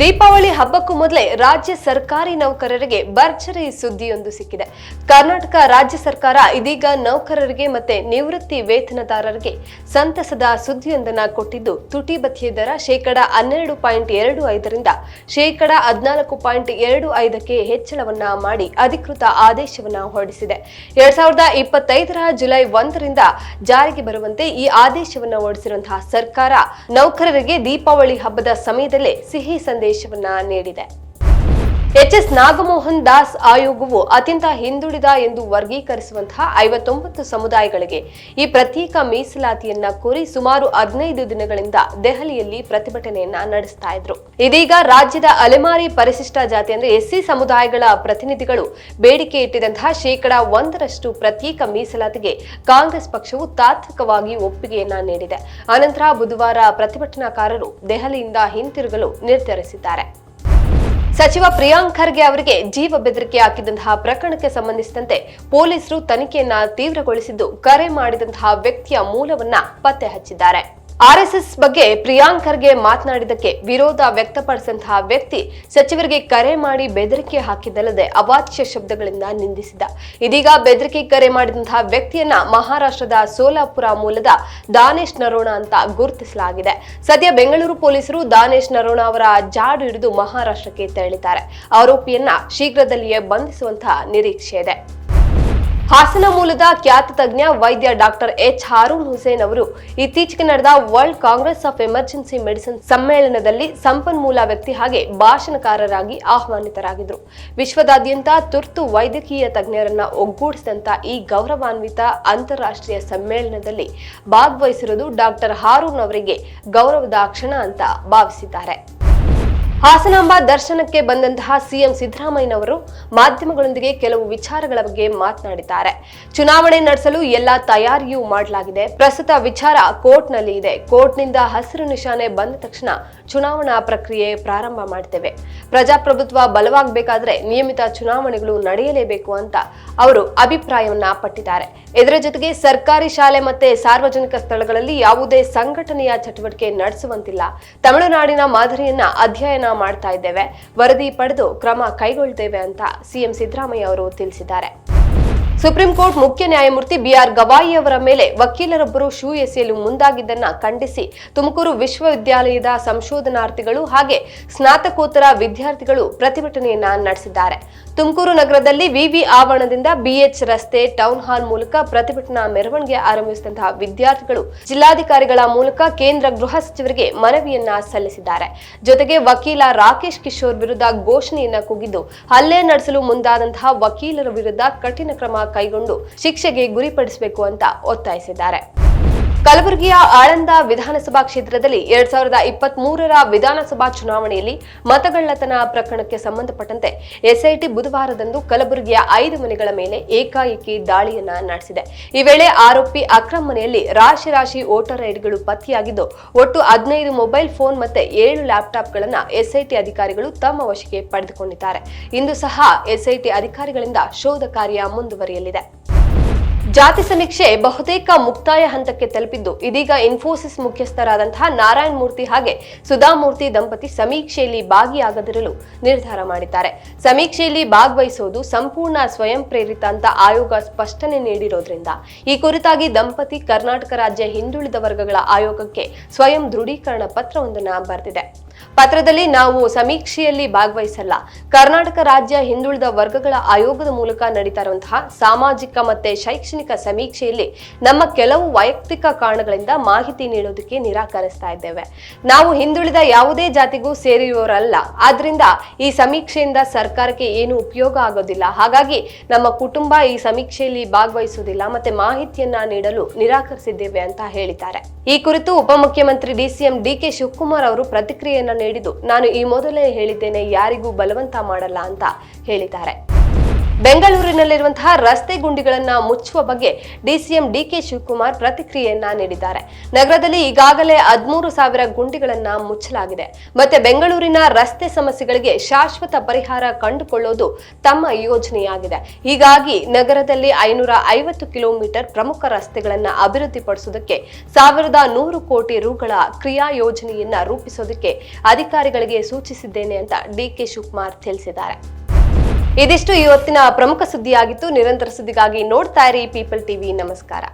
ದೀಪಾವಳಿ ಹಬ್ಬಕ್ಕೂ ಮೊದಲೇ ರಾಜ್ಯ ಸರ್ಕಾರಿ ನೌಕರರಿಗೆ ಭರ್ಜರಿ ಸುದ್ದಿಯೊಂದು ಸಿಕ್ಕಿದೆ. ಕರ್ನಾಟಕ ರಾಜ್ಯ ಸರ್ಕಾರ ಇದೀಗ ನೌಕರರಿಗೆ ಮತ್ತೆ ನಿವೃತ್ತಿ ವೇತನದಾರರಿಗೆ ಸಂತಸದ ಸುದ್ದಿಯೊಂದನ್ನ ಕೊಟ್ಟಿದ್ದು, ತುಟಿ ಬತ್ತಿಯ ದರ ಶೇಕಡ ಹನ್ನೆರಡು ಪಾಯಿಂಟ್ ಎರಡು ಐದರಿಂದ ಶೇಕಡ ಹದಿನಾಲ್ಕು ಪಾಯಿಂಟ್ ಎರಡು ಐದಕ್ಕೆ ಹೆಚ್ಚಳವನ್ನ ಮಾಡಿ ಅಧಿಕೃತ ಆದೇಶವನ್ನ ಹೊರಡಿಸಿದೆ. ಎರಡ್ ಸಾವಿರದ ಇಪ್ಪತ್ತೈದರ ಜುಲೈ ಒಂದರಿಂದ ಜಾರಿಗೆ ಬರುವಂತೆ ಈ ಆದೇಶವನ್ನ ಹೊರಡಿಸಿರುವಂತಹ ಸರ್ಕಾರ ನೌಕರರಿಗೆ ದೀಪಾವಳಿ ಹಬ್ಬದ ಸಮಯದಲ್ಲೇ ಸಿಹಿ ಸಂದೇಶವನ್ನ ನೀಡಿದೆ. ಎಚ್ ಎಸ್ ನಾಗಮೋಹನ್ ದಾಸ್ ಆಯೋಗವು ಅತ್ಯಂತ ಹಿಂದುಳಿದ ಎಂದು ವರ್ಗೀಕರಿಸುವಂತಹ ಐವತ್ತೊಂಬತ್ತು ಸಮುದಾಯಗಳಿಗೆ ಈ ಪ್ರತ್ಯೇಕ ಮೀಸಲಾತಿಯನ್ನ ಕೋರಿ ಸುಮಾರು ಹದಿನೈದು ದಿನಗಳಿಂದ ದೆಹಲಿಯಲ್ಲಿ ಪ್ರತಿಭಟನೆಯನ್ನ ನಡೆಸ್ತಾ ಇದ್ರು. ಇದೀಗ ರಾಜ್ಯದ ಅಲೆಮಾರಿ ಪರಿಶಿಷ್ಟ ಜಾತಿ ಅಂದ್ರೆ ಎಸ್ಸಿ ಸಮುದಾಯಗಳ ಪ್ರತಿನಿಧಿಗಳು ಬೇಡಿಕೆ ಇಟ್ಟಿದಂತಹ ಶೇಕಡ ಒಂದರಷ್ಟು ಪ್ರತ್ಯೇಕ ಮೀಸಲಾತಿಗೆ ಕಾಂಗ್ರೆಸ್ ಪಕ್ಷವು ತಾತ್ವಿಕವಾಗಿ ಒಪ್ಪಿಗೆಯನ್ನ ನೀಡಿದೆ. ಅನಂತರ ಬುಧವಾರ ಪ್ರತಿಭಟನಾಕಾರರು ದೆಹಲಿಯಿಂದ ಹಿಂತಿರುಗಲು ನಿರ್ಧರಿಸಿದ್ದಾರೆ. ಸಚಿವ ಪ್ರಿಯಾಂಕ್ ಖರ್ಗೆ ಅವರಿಗೆ ಜೀವ ಬೆದರಿಕೆ ಹಾಕಿದಂತಹ ಪ್ರಕರಣಕ್ಕೆ ಸಂಬಂಧಿಸಿದಂತೆ ಪೊಲೀಸರು ತನಿಖೆಯನ್ನ ತೀವ್ರಗೊಳಿಸಿದ್ದು, ಕರೆ ಮಾಡಿದಂತಹ ವ್ಯಕ್ತಿಯ ಮೂಲವನ್ನ ಪತ್ತೆ ಹಚ್ಚಿದ್ದಾರೆ. ಆರ್ಎಸ್ಎಸ್ ಬಗ್ಗೆ ಪ್ರಿಯಾಂಕ್ ಖರ್ಗೆ ಮಾತನಾಡಿದಕ್ಕೆ ವಿರೋಧ ವ್ಯಕ್ತಪಡಿಸಿದಂತಹ ವ್ಯಕ್ತಿ ಸಚಿವರಿಗೆ ಕರೆ ಮಾಡಿ ಬೆದರಿಕೆ ಹಾಕಿದ್ದಲ್ಲದೆ ಅವಾಚ್ಯ ಶಬ್ದಗಳಿಂದ ನಿಂದಿಸಿದ. ಇದೀಗ ಬೆದರಿಕೆ ಕರೆ ಮಾಡಿದಂತಹ ವ್ಯಕ್ತಿಯನ್ನ ಮಹಾರಾಷ್ಟ್ರದ ಸೋಲಾಪುರ ಮೂಲದ ದಾನೇಶ್ ನರೋಣ ಅಂತ ಗುರುತಿಸಲಾಗಿದೆ. ಸದ್ಯ ಬೆಂಗಳೂರು ಪೊಲೀಸರು ದಾನೇಶ್ ನರೋಣ ಅವರ ಜಾಡು ಹಿಡಿದು ಮಹಾರಾಷ್ಟ್ರಕ್ಕೆ ತೆರಳಿದ್ದಾರೆ. ಆರೋಪಿಯನ್ನ ಶೀಘ್ರದಲ್ಲಿಯೇ ಬಂಧಿಸುವಂತಹ ನಿರೀಕ್ಷೆ ಇದೆ. ಹಾಸನ ಮೂಲದ ಖ್ಯಾತ ತಜ್ಞ ವೈದ್ಯ ಡಾಕ್ಟರ್ ಎಚ್ ಹಾರೂನ್ ಹುಸೇನ್ ಅವರು ಇತ್ತೀಚೆಗೆ ನಡೆದ world congress of emergency medicine ಸಮ್ಮೇಳನದಲ್ಲಿ ಸಂಪನ್ಮೂಲ ವ್ಯಕ್ತಿ ಹಾಗೆ ಭಾಷಣಕಾರರಾಗಿ ಆಹ್ವಾನಿತರಾಗಿದ್ದರು ವಿಶ್ವದಾದ್ಯಂತ ತುರ್ತು ವೈದ್ಯಕೀಯ ತಜ್ಞರನ್ನ ಒಗ್ಗೂಡಿಸಿದಂತ ಈ ಗೌರವಾನ್ವಿತ ಅಂತಾರಾಷ್ಟ್ರೀಯ ಸಮ್ಮೇಳನದಲ್ಲಿ ಭಾಗವಹಿಸಿರುವುದು ಡಾಕ್ಟರ್ ಹಾರೂನ್ ಅವರಿಗೆ ಗೌರವದ ಕ್ಷಣ ಅಂತ ಭಾವಿಸಿದ್ದಾರೆ. ಹಾಸನಾಂಬ ದರ್ಶನಕ್ಕೆ ಬಂದಂತಹ ಸಿಎಂ ಸಿದ್ದರಾಮಯ್ಯನವರು ಮಾಧ್ಯಮಗಳೊಂದಿಗೆ ಕೆಲವು ವಿಚಾರಗಳ ಬಗ್ಗೆ ಮಾತನಾಡಿದ್ದಾರೆ. ಚುನಾವಣೆ ನಡೆಸಲು ಎಲ್ಲಾ ತಯಾರಿಯೂ ಮಾಡಲಾಗಿದೆ. ಪ್ರಸ್ತುತ ವಿಚಾರ ಕೋರ್ಟ್ನಲ್ಲಿ ಇದೆ. ಕೋರ್ಟ್ನಿಂದ ಹಸಿರು ನಿಶಾನೆ ಬಂದ ತಕ್ಷಣ ಚುನಾವಣಾ ಪ್ರಕ್ರಿಯೆ ಪ್ರಾರಂಭ ಮಾಡ್ತೇವೆ. ಪ್ರಜಾಪ್ರಭುತ್ವ ಬಲವಾಗಬೇಕಾದ್ರೆ ನಿಯಮಿತ ಚುನಾವಣೆಗಳು ನಡೆಯಲೇಬೇಕು ಅಂತ ಅವರು ಅಭಿಪ್ರಾಯವನ್ನ ಪಟ್ಟಿದ್ದಾರೆ. ಇದರ ಜೊತೆಗೆ ಸರ್ಕಾರಿ ಶಾಲೆ ಮತ್ತೆ ಸಾರ್ವಜನಿಕ ಸ್ಥಳಗಳಲ್ಲಿ ಯಾವುದೇ ಸಂಘಟನೆಯ ಚಟುವಟಿಕೆ ನಡೆಸುವಂತಿಲ್ಲ. ತಮಿಳುನಾಡಿನ ಮಾದರಿಯನ್ನ ಅಧ್ಯಯನ ಮಾಡ್ತಾ ಇದ್ದೇವೆ. ವರದಿ ಪಡೆದು ಕ್ರಮ ಕೈಗೊಳ್ತೇವೆ ಅಂತ ಸಿಎಂ ಸಿದ್ದರಾಮಯ್ಯ ಅವರು ತಿಳಿಸಿದ್ದಾರೆ. ಸುಪ್ರೀಂ ಕೋರ್ಟ್ ಮುಖ್ಯ ನ್ಯಾಯಮೂರ್ತಿ ಬಿಆರ್ ಗವಾಯಿ ಅವರ ಮೇಲೆ ವಕೀಲರೊಬ್ಬರು ಶೂ ಎಸೆಯಲು ಮುಂದಾಗಿದ್ದನ್ನ ಖಂಡಿಸಿ ತುಮಕೂರು ವಿಶ್ವವಿದ್ಯಾಲಯದ ಸಂಶೋಧನಾರ್ಥಿಗಳು ಹಾಗೆ ಸ್ನಾತಕೋತ್ತರ ವಿದ್ಯಾರ್ಥಿಗಳು ಪ್ರತಿಭಟನೆಯನ್ನ ನಡೆಸಿದ್ದಾರೆ. ತುಮಕೂರು ನಗರದಲ್ಲಿ ವಿವಿ ಆವರಣದಿಂದ ಬಿಎಚ್ ರಸ್ತೆ, ಟೌನ್ ಹಾಲ್ ಮೂಲಕ ಪ್ರತಿಭಟನಾ ಮೆರವಣಿಗೆ ಆರಂಭಿಸಿದಂತಹ ವಿದ್ಯಾರ್ಥಿಗಳು ಜಿಲ್ಲಾಧಿಕಾರಿಗಳ ಮೂಲಕ ಕೇಂದ್ರ ಗೃಹ ಸಚಿವರಿಗೆ ಮನವಿಯನ್ನ ಸಲ್ಲಿಸಿದ್ದಾರೆ. ಜೊತೆಗೆ ವಕೀಲ ರಾಕೇಶ್ ಕಿಶೋರ್ ವಿರುದ್ಧ ಘೋಷಣೆಯನ್ನ ಕೂಗಿದ್ದು, ಹಲ್ಲೆ ನಡೆಸಲು ಮುಂದಾದಂತಹ ವಕೀಲರ ವಿರುದ್ಧ ಕಠಿಣ ಕ್ರಮ ಕೈಗೊಂಡು ಶಿಕ್ಷೆಗೆ ಗುರಿಪಡಿಸಬೇಕು ಅಂತ ಒತ್ತಾಯಿಸಿದ್ದಾರೆ. ಕಲಬುರಗಿಯ ಆಳಂದ ವಿಧಾನಸಭಾ ಕ್ಷೇತ್ರದಲ್ಲಿ ಎರಡ್ ಸಾವಿರದ ಇಪ್ಪತ್ತ್ ಮೂರರ ವಿಧಾನಸಭಾ ಚುನಾವಣೆಯಲ್ಲಿ ಮತಗಳ್ಳತನ ಪ್ರಕರಣಕ್ಕೆ ಸಂಬಂಧಪಟ್ಟಂತೆ ಎಸ್ಐಟಿ ಬುಧವಾರದಂದು ಕಲಬುರಗಿಯ ಐದು ಮನೆಗಳ ಮೇಲೆ ಏಕಾಏಕಿ ದಾಳಿಯನ್ನ ನಡೆಸಿದೆ. ಈ ವೇಳೆ ಆರೋಪಿ ಅಕ್ರಮ್ ಮನೆಯಲ್ಲಿ ರಾಶಿ ರಾಶಿ ವೋಟರ್ ಐಡಿಗಳು ಪತ್ತೆಯಾಗಿದ್ದು, ಒಟ್ಟು ಹದಿನೈದು ಮೊಬೈಲ್ ಫೋನ್ ಮತ್ತೆ ಏಳು ಲ್ಯಾಪ್ಟಾಪ್ಗಳನ್ನ ಎಸ್ಐಟಿ ಅಧಿಕಾರಿಗಳು ತಮ್ಮ ವಶಕ್ಕೆ ಪಡೆದುಕೊಂಡಿದ್ದಾರೆ. ಇಂದು ಸಹ ಎಸ್ಐಟಿ ಅಧಿಕಾರಿಗಳಿಂದ ಶೋಧ ಕಾರ್ಯ ಮುಂದುವರಿಯಲಿದೆ. ಜಾತಿ ಸಮೀಕ್ಷೆ ಬಹುತೇಕ ಮುಕ್ತಾಯ ಹಂತಕ್ಕೆ ತಲುಪಿದ್ದು, ಇದೀಗ ಇನ್ಫೋಸಿಸ್ ಮುಖ್ಯಸ್ಥರಾದಂತಹ ನಾರಾಯಣ ಮೂರ್ತಿ ಹಾಗೆ ಸುಧಾಮೂರ್ತಿ ದಂಪತಿ ಸಮೀಕ್ಷೆಯಲ್ಲಿ ಭಾಗಿಯಾಗದಿರಲು ನಿರ್ಧಾರ ಮಾಡಿದ್ದಾರೆ. ಸಮೀಕ್ಷೆಯಲ್ಲಿ ಭಾಗವಹಿಸುವುದು ಸಂಪೂರ್ಣ ಸ್ವಯಂ ಪ್ರೇರಿತ ಅಂತ ಆಯೋಗ ಸ್ಪಷ್ಟನೆ ನೀಡಿರೋದ್ರಿಂದ, ಈ ಕುರಿತಾಗಿ ದಂಪತಿ ಕರ್ನಾಟಕ ರಾಜ್ಯ ಹಿಂದುಳಿದ ವರ್ಗಗಳ ಆಯೋಗಕ್ಕೆ ಸ್ವಯಂ ದೃಢೀಕರಣ ಪತ್ರವೊಂದನ್ನು ಬರೆದಿದೆ. ಪತ್ರದಲ್ಲಿ ನಾವು ಸಮೀಕ್ಷೆಯಲ್ಲಿ ಭಾಗವಹಿಸಲ್ಲ. ಕರ್ನಾಟಕ ರಾಜ್ಯ ಹಿಂದುಳಿದ ವರ್ಗಗಳ ಆಯೋಗದ ಮೂಲಕ ನಡೀತಾ ಇರುವಂತಹ ಸಾಮಾಜಿಕ ಮತ್ತೆ ಶೈಕ್ಷಣಿಕ ಸಮೀಕ್ಷೆಯಲ್ಲಿ ನಮ್ಮ ಕೆಲವು ವೈಯಕ್ತಿಕ ಕಾರಣಗಳಿಂದ ಮಾಹಿತಿ ನೀಡೋದಕ್ಕೆ ನಿರಾಕರಿಸ್ತಾ ಇದ್ದೇವೆ. ನಾವು ಹಿಂದುಳಿದ ಯಾವುದೇ ಜಾತಿಗೂ ಸೇರಿರುವವರಲ್ಲ. ಆದ್ರಿಂದ ಈ ಸಮೀಕ್ಷೆಯಿಂದ ಸರ್ಕಾರಕ್ಕೆ ಏನು ಉಪಯೋಗ ಆಗೋದಿಲ್ಲ. ಹಾಗಾಗಿ ನಮ್ಮ ಕುಟುಂಬ ಈ ಸಮೀಕ್ಷೆಯಲ್ಲಿ ಭಾಗವಹಿಸುವುದಿಲ್ಲ. ಮತ್ತೆ ಮಾಹಿತಿಯನ್ನ ನೀಡಲು ನಿರಾಕರಿಸಿದ್ದೇವೆ ಅಂತ ಹೇಳಿದ್ದಾರೆ. ಈ ಕುರಿತು ಉಪಮುಖ್ಯಮಂತ್ರಿ ಡಿಸಿಎಂ ಡಿಕೆ ಶಿವಕುಮಾರ್ ಅವರು ಪ್ರತಿಕ್ರಿಯೆಯನ್ನ ನೀಡಿದ್ದು. ನಾನು ಈ ಮೊದಲೇ ಹೇಳಿದ್ದೇನೆ ಯಾರಿಗೂ ಬಲವಂತ ಮಾಡಲ್ಲ ಅಂತ ಹೇಳಿದ್ದಾರೆ. ಬೆಂಗಳೂರಿನಲ್ಲಿರುವಂತಹ ರಸ್ತೆ ಗುಂಡಿಗಳನ್ನ ಮುಚ್ಚುವ ಬಗ್ಗೆ ಡಿಸಿಎಂ ಡಿಕೆ ಶಿವಕುಮಾರ್ ಪ್ರತಿಕ್ರಿಯೆಯನ್ನ ನೀಡಿದ್ದಾರೆ. ನಗರದಲ್ಲಿ ಈಗಾಗಲೇ ಹದಿಮೂರು ಸಾವಿರ ಗುಂಡಿಗಳನ್ನ ಮುಚ್ಚಲಾಗಿದೆ. ಮತ್ತೆ ಬೆಂಗಳೂರಿನ ರಸ್ತೆ ಸಮಸ್ಯೆಗಳಿಗೆ ಶಾಶ್ವತ ಪರಿಹಾರ ಕಂಡುಕೊಳ್ಳೋದು ತಮ್ಮ ಯೋಜನೆಯಾಗಿದೆ. ಹೀಗಾಗಿ ನಗರದಲ್ಲಿ ಐನೂರ ಐವತ್ತು ಕಿಲೋಮೀಟರ್ ಪ್ರಮುಖ ರಸ್ತೆಗಳನ್ನ ಅಭಿವೃದ್ಧಿಪಡಿಸುವುದಕ್ಕೆ ಸಾವಿರದ ನೂರು ಕೋಟಿ ರುಗಳ ಕ್ರಿಯಾ ಯೋಜನೆಯನ್ನ ರೂಪಿಸೋದಕ್ಕೆ ಅಧಿಕಾರಿಗಳಿಗೆ ಸೂಚಿಸಿದ್ದೇನೆ ಅಂತ ಡಿಕೆ ಶಿವಕುಮಾರ್ ತಿಳಿಸಿದ್ದಾರೆ. ಇದಿಷ್ಟು ಇವತ್ತಿನ ಪ್ರಮುಖ ಸುದ್ದಿಯಾಗಿತ್ತು. ನಿರಂತರ ಸುದ್ದಿಗಾಗಿ ನೋಡ್ತಾ ಇರಿ ಪೀಪಲ್ ಟಿವಿ ನಮಸ್ಕಾರ.